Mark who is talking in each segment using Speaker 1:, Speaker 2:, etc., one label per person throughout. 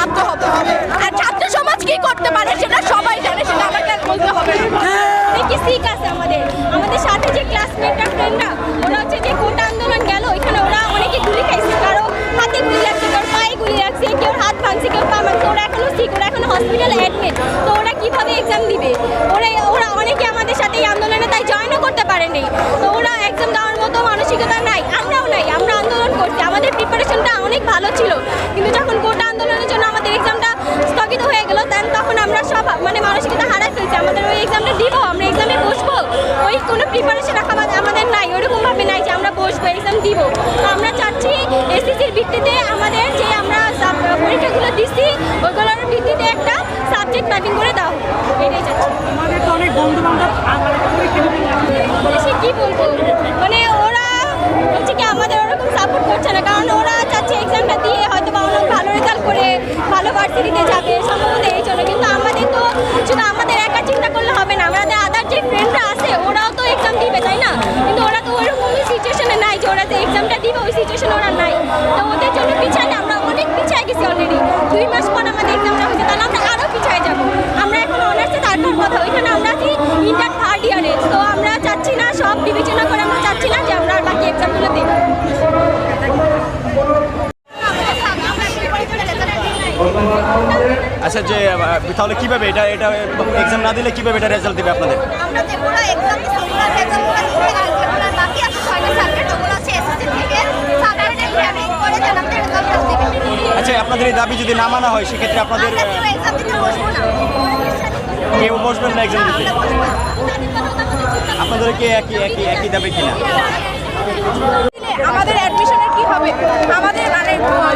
Speaker 1: বাধ্য হতে হবে। আর ছাত্র সমাজ কি করতে পারে সেটা সবাই জানে, সেটা আমাকে আর বলতে হবে দেখি আছে আমাদের। আমাদের সাথে যে ক্লাসমেটরা ফ্রেন্ডরা ওরা হচ্ছে যে কোটা আন্দোলন গেল, ওইখানে ওরা অনেকে গুলি খাইছে। কারও হাতে গুলি লাগছে কারও পায়ে গুলি লাগছে কেউ হাত ভাঙছে, কেউ পা ওরা এখনও শিখ, ওরা এখন হসপিটালে অ্যাডমিট তো ওরা কীভাবে এক্সাম দিবে? ওরা ওরা অনেকে আমাদের সাথে এই আন্দোলনে তাই জয়েনও করতে পারেনি। তো ওরা একদম দেওয়ার মতো মানসিকতা নাই। আমরাও নাই, আমরা আন্দোলন করছি। আমাদের প্রিপারেশনটা আমরা দিব। তো আমরা চাচ্ছি এসএসসির ভিত্তিতে আমাদের যে আমরা পরীক্ষাগুলো দিচ্ছি ওইগুলোর ভিত্তিতে একটা সাবজেক্ট ম্যাপিং করে দাও। এটাই চাচ্ছি।
Speaker 2: আমাদের তো অনেক বন্ধু বান্ধব পরীক্ষা দিতে যাবে।
Speaker 1: সে কি বলব? মানে ওরা হচ্ছে কি আমাদের ওরকম সাপোর্ট করছে না কারণ ওরা চাচ্ছে এক্সামটা দিয়ে হয়তো বা অনেক ভালো রেজাল্ট করে ভালো ভার্সিটিতে যাবে সম্ভবত এই জন্য। কিন্তু আমাদের তো শুধু আমাদের একা চিন্তা করলে হবে না আমাদের আদার যে ফ্রেন্ডরা আছে ওরাও তো এক্সাম দিবে তাই না কিন্তু ওরা তো ওরকম সিচুয়েশনে নাই যে ওরা যে এক্সামটা দিবে ওই সিচুয়েশন ওরা নাই তো ওদের জন্য পিছালে আমরা অনেক পিছিয়ে গেছি অলরেডি দুই মাস পর আমাদের এক্সামটা হচ্ছে তাহলে আমরা আরও পিছিয়ে যাব আমরা এখন অনার্সে তারপর কথা ওইখানে আমরা আছি ইন্টার থার্ড ইয়ারে তো আমরা চাচ্ছি না সব বিবেচনা করে আমরা চাচ্ছি না যে আমরা আর বাকি এক্সামগুলো দিই
Speaker 3: আচ্ছা যে তাহলে কীভাবে এটা এটা এক্সাম না দিলে কীভাবে এটা রেজাল্ট দিবে আপনাদের?
Speaker 4: আমরা যেগুলো এক্সাম বাকি আছে ছয়টা সাবজেক্ট ওগুলো হচ্ছে এসএসসি থেকে সাবজেক্ট ট্রেনিং করে দেন আমাদের এক্সামটা দিবে।
Speaker 3: আচ্ছা আপনাদের এই দাবি যদি না মানা হয় সেক্ষেত্রে আপনাদের
Speaker 4: এক্সাম দিতে বসবো না।
Speaker 3: কেউ বসবেন না এক্সাম দিতে। আপনাদের কি একই একই একই দাবি কিনা
Speaker 5: আমাদের অ্যাডমিশনের কি হবে? আমাদের মানে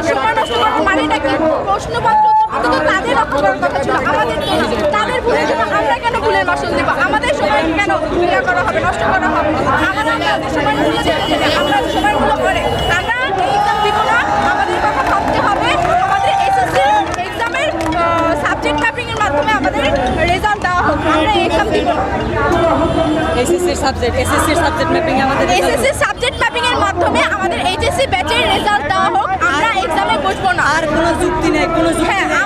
Speaker 5: সময় নষ্ট করার মানেটা কি? প্রশ্নপত্র তো তাদের রক্ষা কথা ছিল আমাদের তো না। তাদের ভুলের জন্য আমরা কেন ভুলের মাসুল দেবো? আমাদের সময় কেন ইয়ে করা হবে নষ্ট করা হবে? আমাদের আমাদের সময়গুলো দিতে দেবে আমরা সময়গুলো করে আমরা এক্সাম দিব না? আমাদের কথা ভাবতে হবে। আমাদের এসএসসি এক্সামের সাবজেক্ট ম্যাপিং মাধ্যমে আমাদের রেজাল্ট দেওয়া হোক। আমরা এক্সাম দিব না।
Speaker 2: এসএসসির সাবজেক্ট এসএসসির সাবজেক্ট ম্যাপিং আমাদের
Speaker 5: এসএসসি সাবজেক্ট ম্যাপিং এর মাধ্যমে আমাদের এইচএসসি ব্যাচের রেজাল্ট দেওয়া হোক আমরা এক্সামে বসবো না।
Speaker 2: আর কোনো যুক্তি নেই কোনো যুক্তি
Speaker 5: হ্যাঁ
Speaker 2: নেই।